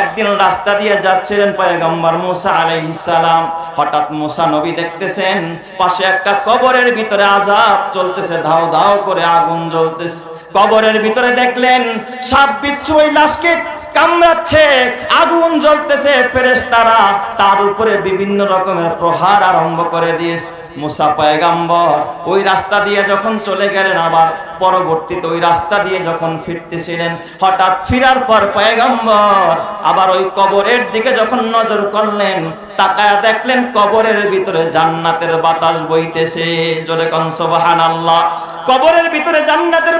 একদিন রাস্তা দিয়ে যাচ্ছিলেন মুসা সালাম। হঠাৎ নবী দেখতেছেন, পাশে একটা কবরের ভিতরে আজাব চলতেছে, ধাও ধাও করে আগুন জ্বলতেছে। কবরের ভিতরে দেখলেন সাপ বিচ্ছু ওই লাশকে কামড়াচ্ছে, আগুন জ্বলতেছে, ফেরেশতারা তার উপরে বিভিন্ন রকমের প্রহার আরম্ভ করে দিয়েছে। মুসা পয়গাম্বর ওই রাস্তা দিয়ে যখন চলে গেলেন, আবার পরবর্তীতে ওই রাস্তা দিয়ে যখন ফিরতেছিলেন, হঠাৎ ফিরার পর পয়গাম্বর আবার ওই কবরের দিকে যখন নজর করলেন, তাকায়া দেখলেন কবরের ভিতরে জান্নাতের বাতাস বইতেছে। জোরে কন আল্লাহ কবরের ভিতরে জান্নাতের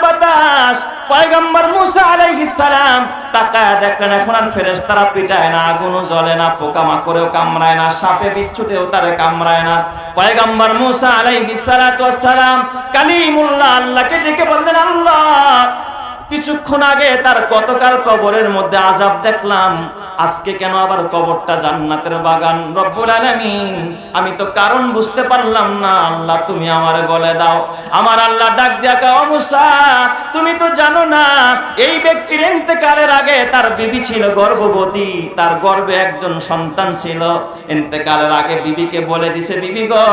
বাতাস পয়গম্বর মুসা আলাইহিস সালাম তাকায় দেখলেন, এখন আর ফেরেশতারা পিটায় না, আগুনও জ্বলে না, পোকামাকড়েও কামড়ায় না, সাপে বিচ্ছুতেও তারে কামড়ায় না। পয়গম্বর মুসা আলাইহিস সালাতু ওয়াস সালাম কালিমুল্লাহ, আল্লাহকে ডেকে বললেন, আল্লাহ কিছুক্ষণ আগে তার গতকাল কবরের মধ্যে আজাব দেখলাম। আজকে কেন আবার কবরটা জান্নাতের বাগান? রব্বুল আলামিন, আমি তো কারণ বুঝতে পারলাম না। আল্লাহ, তুমি আমারে বলে দাও। আমার আল্লাহ ডাক দিয়া কাও মুসা, তুমি তো জানো না, এই ব্যক্তির ইন্তেকালের আগে তার বিবি ছিল গর্ভবতী। তার গর্ভে একজন সন্তান ছিল। ইন্তেকালের আগে বিবিকে বলে দিছে, বিবি গো,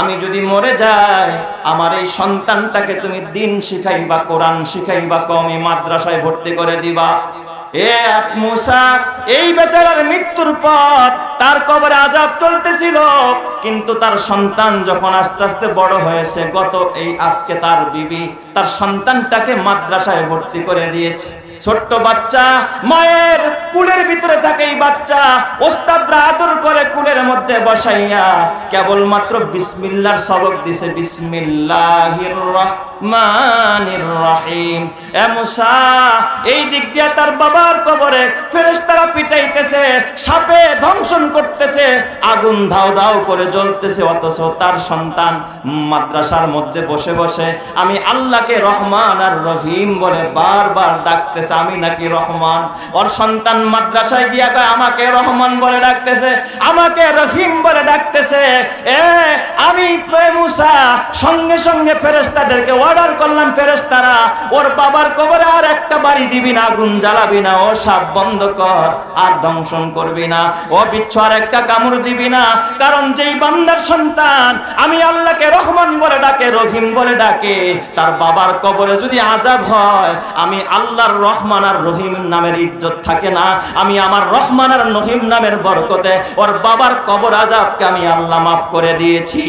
আমি যদি মরে যাই, আমার এই সন্তানটাকে তুমি দিন শিখাইবা, কোরআন শিখাইবা কমি মাদ্রাসায় ভর্তি করে দিবা। এই বেচারার মৃত্যুর পর তার কবরে আজাব চলতেছিল, কিন্তু তার সন্তান যখন আস্তে আস্তে বড় হয়েছে, গত এই আজকে তার বিবি তার সন্তানটাকে মাদ্রাসায় ভর্তি করে দিয়েছে। ছোট্ট বাচ্চা, মায়ের কুলের ভিতরে থাকে এই বাচ্চা। ওস্তাদরা আদর করে কুলের মধ্যে বসাইয়া কেবলমাত্র বিসমিল্লার সবক দিছে ধ্বংসন করতেছে, আগুন ধাও ধাও করে জ্বলতেছে, অথচ তার সন্তান মাদ্রাসার মধ্যে বসে বসে, আমি আল্লাহকে রহমান আর রহিম বলে বারবার ডাকতেছে, আমি নাকি রহমান। ওর সন্তান মাদ্রাসায় গিয়া কয়, আমাকে রহমান বলে ডাকতেছে, আমাকে রহিম বলে ডাকতেছে। এ, আমি মুসা, সঙ্গে সঙ্গে ফেরেশতাদেরকে অর্ডার করলাম ফেরেশতারা। ওর বাবার কবরে আর একটা বাড়ি দিবি না, আগুন জ্বালাবি না, ও সাপ বন্ধ কর, আর দংশন করবি না। ও বিচ্ছু আর একটা কামড় দিবি না, কারণ যেই বান্দার সন্তান, আমি আল্লাহকে রহমান বলে ডাকে, রহিম বলে ডাকে। তার বাবার কবরে যদি আজাব হয়, আমি আল্লাহর রহমান আর রহিম নামের ইজ্জত থাকে না। আমি আমার রহমান আর রহিম নামের বরকতে ওর বাবার কবর আজাবকে আমি আল্লাহ মাফ করে দিয়েছি।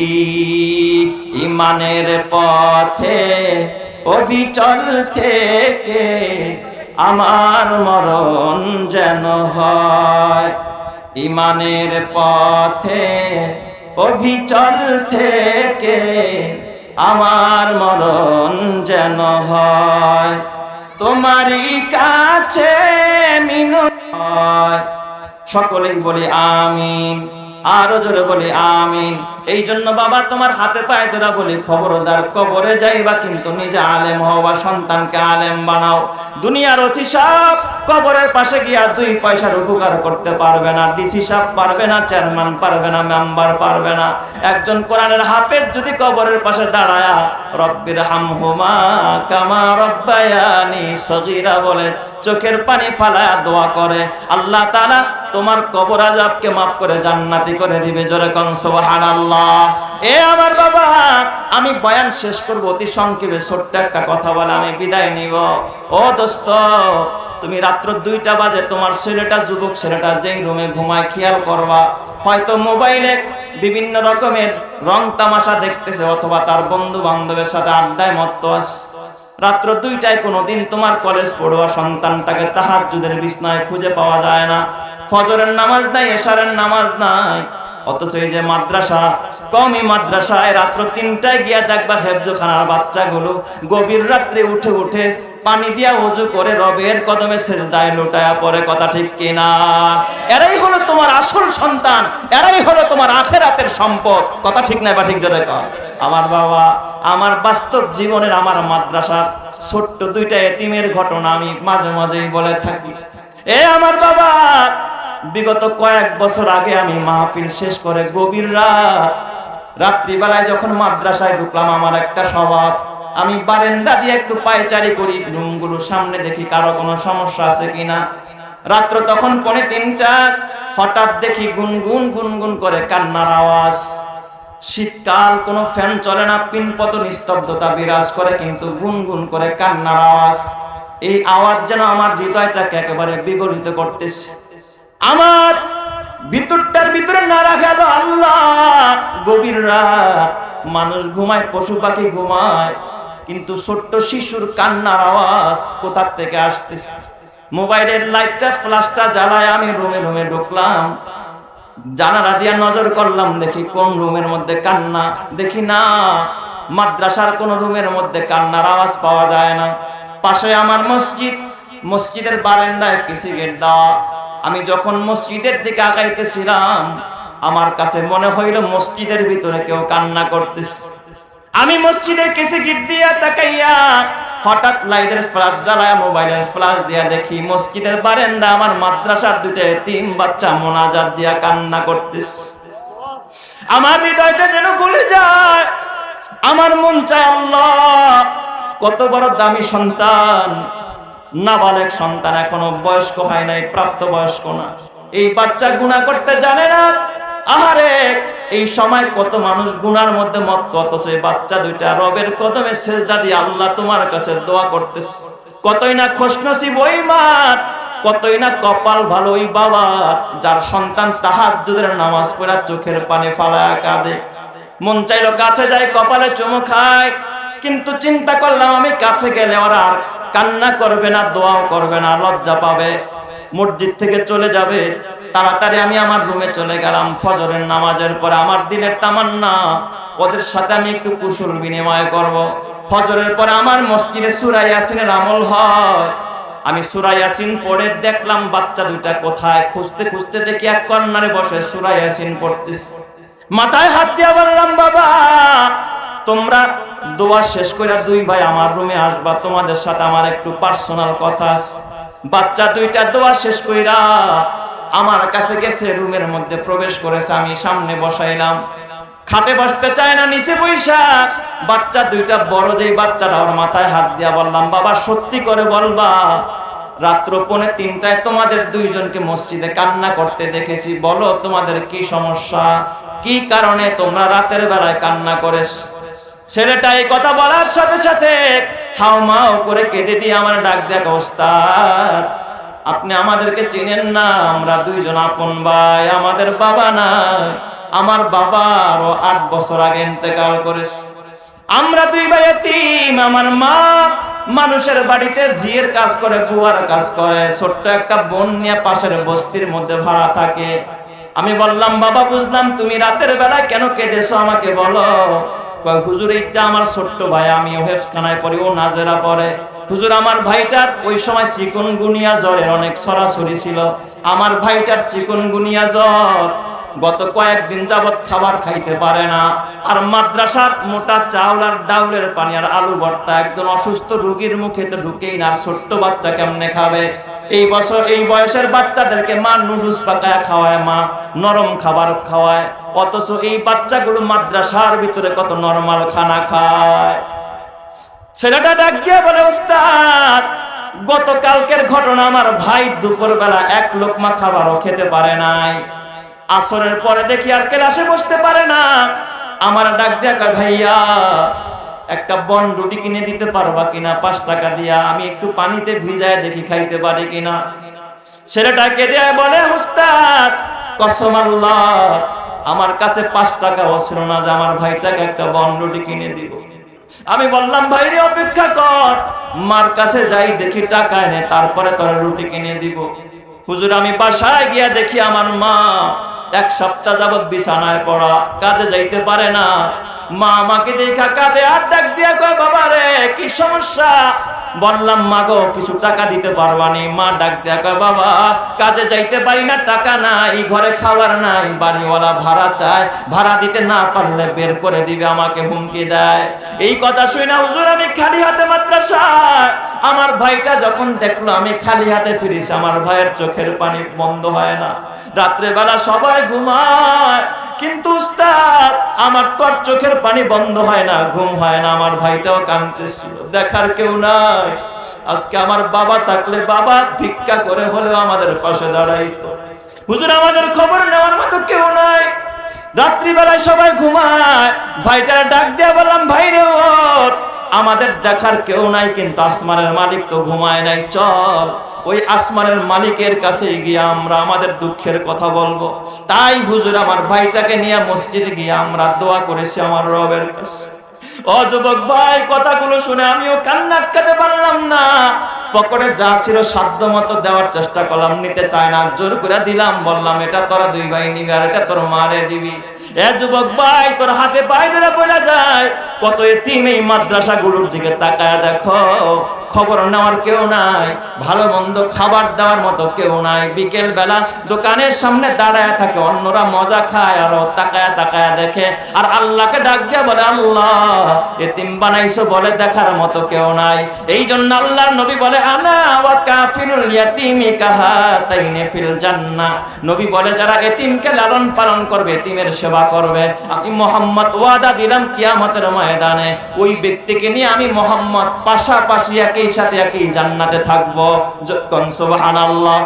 ইমানের পথে, অবিচল থেকে আমার মরণ যেন হয়। ইমানের পথে, অবিচল থেকে আমার মরণ যেন হয়। তোমারই কাছে সকলেই বলে আমিন আরও জোরে বলে আমিন। এই জন্য বাবা, তোমার হাতে পায়ে ধরা বলি, খবরদার কবরে যাইবা কিন্তু নিজে আলেম হওয়া সন্তানকে আলেম বানাও। দুনিয়ার ওসি সাহেব কবরের পাশে গিয়া দুই পয়সার উপকার করতে পারবে না, ডিসি সাহেব পারবে না, চেয়ারম্যান পারবে না, মেম্বার পারবে না। একজন কোরআনের হাফেজ যদি কবরের পাশে দাঁড়ায়া, রব্বির হামহুমা কামা রব্বায়ানি সগীরা বলে চোখের পানি ফালায়া দোয়া করে। আল্লাহ তাআলা তোমার কবর আজাবকে মাফ করে জান্নাতি করে দিবে। জোরে কন সুবহানাল্লাহ এ আমার বাবা, আমি বয়ান শেষ করব, অতি সংক্ষেপে ছোট্ট একটা কথা বলে আমি বিদায় নিব। ও দোস্ত, তুমি রাত্র দুইটা বাজে তোমার ছেলেটা, যুবক ছেলেটা যেই রুমে ঘুমায়, খেয়াল করবা। হয়তো মোবাইলে বিভিন্ন রকমের রং তামাশা দেখতেছে অথবা তার বন্ধু বান্ধবের সাথে আড্ডায় মত্ত রাত্র দুইটায় কোনোদিন তোমার কলেজ পড়ুয়া সন্তানটাকে তাহার যুদের বিছনায় খুঁজে পাওয়া যায় না। ফজরের নামাজ নাই, এশারের নামাজ নাই। অথচ এই যে মাদ্রাসা, কমই মাদ্রাসায় রাত্র তিনটায় গিয়া দেখবা হেফজখানার বাচ্চাগুলো গভীর রাত্রে উঠে উঠে পানি দিয়া উজু করে রবের কদমে সেজদায় লুটায়া পরে কথা ঠিক কিনা? এরাই হলো তোমার আসল সন্তান, এরাই হলো তোমার আখেরাতের সম্পদ। কথা ঠিক নাই বা ঠিক কর আমার বাবা, আমার বাস্তব জীবনের আমার মাদ্রাসার ছোট্ট দুইটা এতিমের ঘটনা আমি মাঝে মাঝেই বলে থাকি। এ আমার বাবা বিগত কয়েক বছর আগে আমি মাহফিল শেষ করে গভীর রাত, রাত্রিবেলায় যখন মাদ্রাসায় ঢুকলাম, আমার একটা স্বভাব, আমি বারেন্দা দিয়ে একটু পায়চারি করি, রুমগুলোর সামনে দেখি কারও কোনো সমস্যা আছে কিনা। রাত্র তখন পনে তিনটা, হঠাৎ দেখি গুনগুন গুনগুন করে কান্নার আওয়াজ। শীতকাল, কোনো ফ্যান চলে না, পিনপত নিস্তব্ধতা বিরাজ করে, কিন্তু গুনগুন করে কান্নার আওয়াজ। এই আওয়াজ যেন আমার হৃদয়টাকে একেবারে বিগলিত করতেছে। আমার ভিতরটার ভিতরে নাড়া গেল আল্লাহ। গভীর রাত মানুষ ঘুমায়, পশু পাখি ঘুমায়, কিন্তু ছোট্ট শিশুর কান্নার আওয়াজ কোথার থেকে আসতেছে? মোবাইলের লাইটটা, ফ্ল্যাশটা জ্বালায় আমি রুমে রুমে ঢুকলাম। জানালা দিয়া নজর করলাম, দেখি কোন রুমের মধ্যে কান্না। দেখি না, মাদ্রাসার কোন রুমের মধ্যে কান্নার আওয়াজ পাওয়া যায় না। পাশে আমার মসজিদ, মসজিদের বারান্দায় পিসি গেট দেওয়া। আমি যখন মসজিদের দিকে আগাইতেছিলাম, আমার কাছে মনে হইল মসজিদের ভিতরে কেউ কান্না করতেছে। আমি মসজিদের কেসে গিট দিয়া তাকাইয়া হঠাৎ লাইটের ফ্লাশ জ্বালায় মোবাইলের ফ্লাশ দিয়া দেখি মসজিদের বারেন্দা আমার মাদ্রাসার দুটো তিন বাচ্চা মোনাজাত দিয়া কান্না করতেছে। আমার হৃদয়টা যেন গলে যায়। আমার মন চায় আল্লাহ, কত বড় দামি সন্তান। নাবালেক সন্তান এখনও বয়স্ক হয় নাই প্রাপ্ত বয়স্ক না। এই বাচ্চা গুণা করতে জানে না। আহারে, এই সময় কত মানুষ গুনার মধ্যে মত্ত, অথচ এই বাচ্চা দুইটা রবের কদমে সেজদা দিয়ে আল্লাহ তোমার কাছে দোয়া করতেছে। কতই না খোশনসিব ওই মার, কতই না কপাল ভালো ওই বাবা যার সন্তান তাহাজ্জুদের নামাজ পড়া চোখের পানি ফালায় কাঁদে। মন চাইলো কাছে যায়, কপালে চুমু খায়, কিন্তু চিন্তা করলাম আমি কাছে গেলে ওরা আর কান্না করবে না, দোয়াও করবে না, লজ্জা পাবে। মসজিদ থেকে চলে যাবে। তাড়াতাড়ি আমি আমার রুমে চলে গেলাম। ফজরের নামাজের পরে আমার দিনের তামান্না। ওদের সাথে আমি একটু কুশল বিনিময় করব। ফজরের পরে আমার মসজিদে সুরা ইয়াসিনের আমল হয়। আমি সুরা ইয়াসিন পড়ে দেখলাম, বাচ্চা দুইটা কোথায়? খুঁজতে খুঁজতে দেখি এক কর্নারে বসে সুরা ইয়াসিন পড়ছিস মাথায় হাত দিয়ে বললাম, বাবা, তোমরা দোয়া শেষ করে দুই ভাই আমার রুমে আসবা, তোমাদের সাথে আমার একটু পার্সোনাল কথা বাচ্চা দুইটা দোয়া শেষ কইরা আমার কাছে গেছে, রুমের মধ্যে প্রবেশ করেছে, আমি সামনে বসাইলাম। খাটে বসতে চায় না, নিচে বৈশা বাচ্চা দুইটা, বড় যেই বাচ্চাটা, ওর মাথায় হাত দিয়া বললাম, বাবা, সত্যি করে বলবা, রাত্র পৌনে তিনটায় তোমাদের দুইজনকে মসজিদে কান্না করতে দেখেছি। বলো, তোমাদের কি সমস্যা? কি কারণে তোমরা রাতের বেলায় কান্না করেছ? ছেলেটা এই কথা বলার সাথে সাথে হাও মাও করে কেটে দিয়ে আমার ডাক দেখ ওস্তাদ, আপনি আমাদেরকে চিনেন না, আমরা দুইজন আপন ভাই, আমাদের বাবা না আমার বাবা আরও আট বছর আগে ইন্তেকাল করেছে। আমরা দুই ভাই এতিম, আমার মা মানুষের বাড়িতে ঝিয়ের কাজ করে, বুয়ার কাজ করে, ছোট্ট একটা বোন নিয়ে পাশের বস্তির মধ্যে ভাড়া থাকে। আমি বললাম, বাবা, বুঝলাম তুমি রাতের বেলা কেন কেটেছো আমাকে বলো। হুজুর এইটা আমার ছোট্ট ভাই আমি হেফসখানায় পড়ি, ও নাজেরা পড়ে। হুজুর, আমার ভাইটার ওই সময় চিকন গুনিয়া জ্বরের অনেক সরাসরি ছিল। আমার ভাইটার চিকন গুনিয়া জ্বর গত কয়েকদিন যাবত খাবার খাইতে পারে না। আর মাদ্রাসার মোটা চাউল আর ডাউলের পানি আর আলু ভর্তা একজন অসুস্থ রোগীর মুখে তো ঢুকেই না ছোট্ট বাচ্চা কেমনে খাবে? এই বছর এই বয়সের বাচ্চাদেরকে মা নুডলস পাকায় খাওয়ায় মা নরম খাবার খাওয়ায়। অথচ এই বাচ্চাগুলো মাদ্রাসার ভিতরে কত নরমাল খানা খায়। ছেলেটা ডাক দিয়ে বলে ওস্তাদ গতকালকের ঘটনা আমার ভাই দুপুরবেলা এক লোকমা খাবারও খেতে পারে নাই। আসরের পরে দেখি আর ক্লাসে বসতে পারে না। আমার ডাক কয়, ভাইয়া একটা বন রুটি কিনে দিতে পারবা কিনা? পাঁচ টাকা দিয়া। আমি একটু পানিতে ভিজায় দেখি খাইতে পারি কিনা। ছেলেটাকে দিয়ে বলে, উস্তাদ, কসম আল্লাহ, আমার কাছে পাঁচ টাকাও ছিল না যে আমার ভাইটাকে একটা বন রুটি কিনে দিব। আমি বললাম ভাইরে অপেক্ষা কর। মার কাছে যাই, দেখি টাকা এনে, তারপরে তোর রুটি কিনে দিব। হুজুর, আমি বাসায় গিয়া দেখি আমার মা এক সপ্তাহ যাবত বিছানায় পড়া, কাজে যাইতে পারে না। মা আমাকে দেখা কাঁদে আর ডাক দিয়া কয়, বাবা রে, কি সমস্যা? বললাম মা গো কিছু টাকা দিতে পারবানি মা ডাক কয়, বাবা, কাজে যাইতে পারি না, টাকা নাই, ঘরে খাবার নাই, বাড়িওয়ালা ভাড়া চায়, ভাড়া দিতে না পারলে বের করে দিবে, আমাকে হুমকি দেয়। এই কথা শুই না হুজুর, আমি খালি হাতে মাদ্রাসায়, আমার ভাইটা যখন দেখল, আমি খালি হাতে ফিরিস, আমার ভাইয়ের চোখের পানি বন্ধ হয় না। রাত্রে বেলা সবাই ঘুমায়, কিন্তু উস্তাদ, আমার তো আর চোখের পানি বন্ধ হয় না, ঘুম হয় না, আমার ভাইটাও কাঁদতেছিল, দেখার কেউ নাই। আজকে আমার বাবা থাকলে বাবা ভিক্ষা করে হলেও আমাদের পাশে দাঁড়াইতো। হুজুর, আমাদের খবর নেওয়ার মতো কেউ নাই। রাত্রিবেলায় সবাই ঘুমায়। ভাইটার ডাক বললাম, ভাই রে। আমাদের দেখার কেউ নাই, কিন্তু আসমানের মালিক তো ঘুমায় নাই। চল, ওই আসমানের মালিকের কাছে গিয়ে আমরা আমাদের দুঃখের কথা বলব। তাই হুজুর, আমার ভাইটাকে নিয়ে মসজিদে গিয়ে আমরা দোয়া করেছি আমার রবের কাছে। মাদ্রাসা গুলোর দিকে তাকায় দেখো, খবর নেওয়ার কেউ নাই, ভালো মন্দ খাবার দেওয়ার মতো কেউ নাই। বিকেল বেলা দোকানের সামনে দাঁড়ায় থাকে, অন্যরা মজা খায় আর তাকায় তাকায় দেখে, আর আল্লাহকে ডাক দিয়ে বলে, আল্লাহ এতিম বানাইছো বলে দেখার মতো কেউ নাই। এই জন্য আল্লাহর নবী বলে, আনা কাফিরুল ইয়াতিমি কাহাতাইনি ফিল জান্নাহ নবী বলে, যারা এতিমকে লালন পালন করবে, এতিমের সেবা করবে। আমি মোহাম্মদ ওয়াদা দিলাম কিয়ামতের ময়দানে। ওই ব্যক্তিকে নিয়ে আমি মোহাম্মদ পাশাপাশি একই সাথে একই জান্নাতে থাকব। সুবহানাল্লাহ